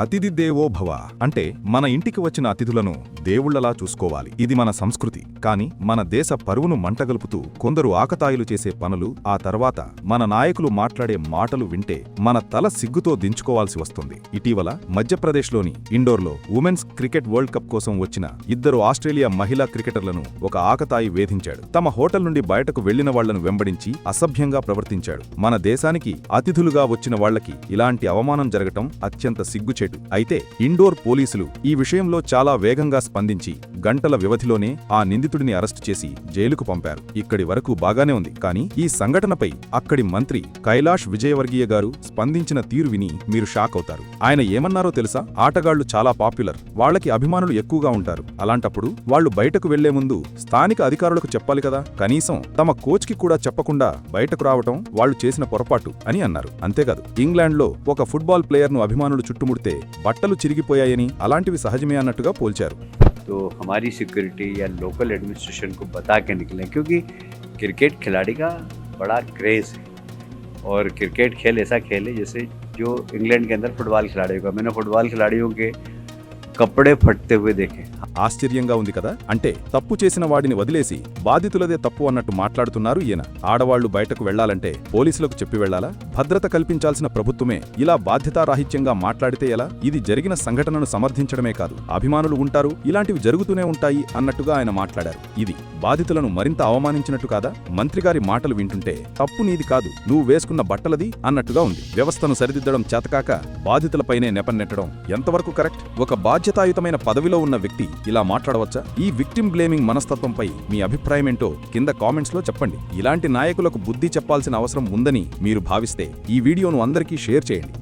అతిథి దేవో భవ. అంటే మన ఇంటికి వచ్చిన అతిథులను దేవుళ్ళలా చూసుకోవాలి. ఇది మన సంస్కృతి. కాని మన దేశ పరువును మంటగలుపుతూ కొందరు ఆకతాయిలు చేసే పనులు ఆ తర్వాత మన నాయకులు మాట్లాడే మాటలు వింటే మన తల సిగ్గుతో దించుకోవాల్సి వస్తుంది. ఇటీవల మధ్యప్రదేశ్లోని ఇండోర్లో ఉమెన్స్ క్రికెట్ వరల్డ్ కప్ కోసం వచ్చిన ఇద్దరు ఆస్ట్రేలియా మహిళా క్రికెటర్లను ఒక ఆకతాయి వేధించాడు. తమ హోటల్ నుండి బయటకు వెళ్ళిన వాళ్ళను వెంబడించి అసభ్యంగా ప్రవర్తించాడు. మన దేశానికి అతిథులుగా వచ్చిన వాళ్ళకి ఇలాంటి అవమానం జరగటం అత్యంత సిగ్గుచేటు అయితే ఇండోర్ పోలీసులు ఈ విషయంలో చాలా వేగంగా స్పందించి గంటల వ్యవధిలోనే ఆ నిందితుడిని అరెస్టు చేసి జైలుకు పంపారు. ఇక్కడి వరకు బాగానే ఉంది. కానీ ఈ సంఘటనపై అక్కడి మంత్రి కైలాష్ విజయవర్గీయ గారు స్పందించిన తీరు విని మీరు షాక్ అవుతారు. ఆయన ఏమన్నారో తెలుసా? ఆటగాళ్ళు చాలా పాపులర్. వాళ్ళకి అభిమానులు ఎక్కువగా ఉంటారు. అలాంటప్పుడు వాళ్ళు బయటకు వెళ్ళే ముందు స్థానిక అధికారులకు చెప్పాలి కదా? కనీసం తమ కోచ్కి కూడా చెప్పకుండా బయటకు రావటం వాళ్ళు చేసిన పొరపాటు అని అన్నారు. అంతేకాదు ఇంగ్లాండ్లో ఒక ఫుట్బాల్ ప్లేయర్ను అభిమానులు చుట్టుముడితే బట్టలు చిరిగిపోయాయని అలాంటివి సహజమే అన్నట్టుగా పోల్చారు तो हमारी सिक्योरिटी या लोकल एडमिनिस्ट्रेशन को बता के निकलें क्योंकि क्रिकेट खिलाड़ी का बड़ा क्रेज़ है और क्रिकेट खेल ऐसा खेल है जैसे जो इंग्लैंड के अंदर फुटबॉल खिलाड़ियों का मैंने फुटबॉल खिलाड़ियों के కప్పుడే ఫట్తే దేఖే ఆశ్చర్యంగా ఉంది కదా? అంటే తప్పు చేసిన వాడిని వదిలేసి బాధితులదే తప్పు అన్నట్టు మాట్లాడుతున్నారు ఈయన. ఆడవాళ్ళు బయటకు వెళ్ళాలంటే పోలీసులకు చెప్పి వెళ్ళాలా భద్రత కల్పించాల్సిన ప్రభుత్వమే ఇలా బాధ్యతారాహిత్యంగా మాట్లాడితే ఎలా? ఇది జరిగిన సంఘటనను సమర్థించడమే కాదు. అభిమానులు ఉంటారు ఇలాంటివి జరుగుతూనే ఉంటాయి అన్నట్టుగా ఆయన మాట్లాడారు. ఇది బాధితులను మరింత అవమానించినట్టు కాదా? మంత్రిగారి మాటలు వింటుంటే తప్పు నీది కాదు నువ్వు వేసుకున్న బట్టలది అన్నట్టుగా ఉంది. వ్యవస్థను సరిదిద్దడం చేతకాక బాధితులపైనే నెపన్నెట్టడం ఎంతవరకు కరెక్ట్? ఒక బాధ్యత బాధ్యతాయుతమైన పదవిలో ఉన్న వ్యక్తి ఇలా మాట్లాడవచ్చా? ఈ విక్టిమ్ బ్లేమింగ్ మనస్తత్వంపై మీ అభిప్రాయం ఏంటో కింద కామెంట్స్లో చెప్పండి. ఇలాంటి నాయకులకు బుద్ధి చెప్పాల్సిన అవసరం ఉందని మీరు భావిస్తే ఈ వీడియోను అందరికీ షేర్ చేయండి.